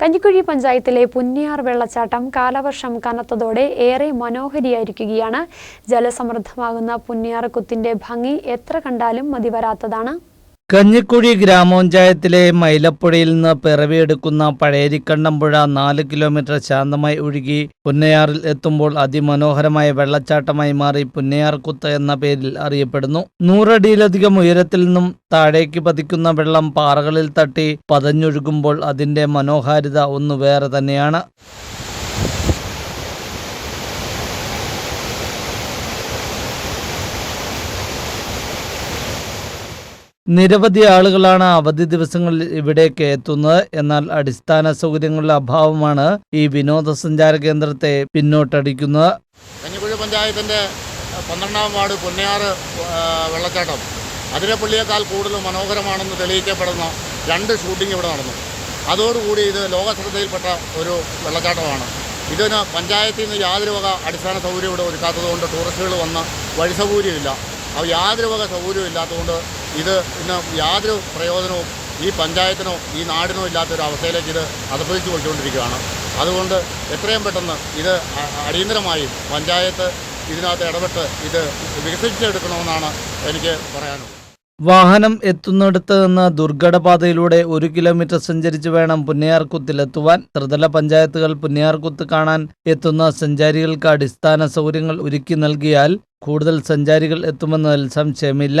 കഞ്ഞിക്കുഴി പഞ്ചായത്തിലെ പുന്നിയാർ വെള്ളച്ചാട്ടം കാലവർഷം കനത്തതോടെ ഏറെ മനോഹരിയായിരിക്കുകയാണ്. ജലസമൃദ്ധമാകുന്ന പുന്നിയാർ കുത്തിന്റെ ഭംഗി എത്ര കണ്ടാലും മതിവരാത്തതാണ്. കഞ്ഞിക്കുഴി ഗ്രാമപഞ്ചായത്തിലെ മൈലപ്പുഴയിൽ നിന്ന് പിറവിയെടുക്കുന്ന പഴയരിക്കണ്ടം പുഴ നാല് കിലോമീറ്റർ ശാന്തമായി ഒഴുകി പുന്നയാറിൽ എത്തുമ്പോൾ അതിമനോഹരമായ വെള്ളച്ചാട്ടമായി മാറി പുന്നയാർ കുത്ത് എന്ന പേരിൽ അറിയപ്പെടുന്നു. നൂറടിയിലധികം ഉയരത്തിൽ നിന്നും താഴേക്ക് പതിക്കുന്ന വെള്ളം പാറകളിൽ തട്ടി പതഞ്ഞൊഴുകുമ്പോൾ അതിന്റെ മനോഹാരിത ഒന്ന് വേറെ തന്നെയാണ്. നിരവധി ആളുകളാണ് അവധി ദിവസങ്ങളിൽ ഇവിടേക്ക് എത്തുന്നത്. എന്നാൽ അടിസ്ഥാന സൗകര്യങ്ങളുടെ അഭാവമാണ് ഈ വിനോദസഞ്ചാര കേന്ദ്രത്തെ പിന്നോട്ടടിക്കുന്നത്. കഞ്ഞിക്കുഴി പഞ്ചായത്തിന്റെ പന്ത്രണ്ടാം വാർഡ് പൊന്നയാറ് വെള്ളച്ചാട്ടം. അതിരപ്പള്ളിയേക്കാൾ കൂടുതൽ മനോഹരമാണെന്ന് തെളിയിക്കപ്പെടുന്ന രണ്ട് ഷൂട്ടിംഗ് ഇവിടെ നടന്നു. അതോടുകൂടി ഇത് ലോക ശ്രദ്ധയിൽപ്പെട്ട ഒരു വെള്ളച്ചാട്ടമാണ്. ഇതിന് പഞ്ചായത്തിൽ നിന്ന് യാതൊരു വക അടിസ്ഥാന സൗകര്യം ഇവിടെ ഒരുക്കാത്തതുകൊണ്ട് ടൂറിസ്റ്റുകൾ വന്ന് വഴി സൗകര്യമില്ല. അത് യാതൊരു വക സൗകര്യവും ഇല്ലാത്തതുകൊണ്ട് ഇത് ഇന്ന് യാതൊരു പ്രയോജനവും ഈ പഞ്ചായത്തിനോ ഈ നാടിനോ ഇല്ലാത്തൊരു അവസ്ഥയിലേക്ക് ഇത് അധപ്പതിച്ചു പോയിക്കൊണ്ടിരിക്കുകയാണ്. അതുകൊണ്ട് എത്രയും പെട്ടെന്ന് ഇത് അടിയന്തരമായി പഞ്ചായത്ത് ഇതിനകത്ത് ഇടപെട്ട് ഇത് വികസിപ്പിച്ചെടുക്കണമെന്നാണ് എനിക്ക് പറയാനുള്ളത്. വാഹനം എത്തുന്നിടത്ത് നിന്ന് ദുർഘടപാതയിലൂടെ ഒരു കിലോമീറ്റർ സഞ്ചരിച്ച് വേണം പുന്നയാർകുത്തിലെത്തുവാൻ ത്രിതല പഞ്ചായത്തുകൾ പുന്നയാർകുത്ത് കാണാൻ എത്തുന്ന സഞ്ചാരികൾക്ക് അടിസ്ഥാന സൗകര്യങ്ങൾ ഒരുക്കി നൽകിയാൽ കൂടുതൽ സഞ്ചാരികൾ എത്തുമെന്നതിൽ സംശയമില്ല.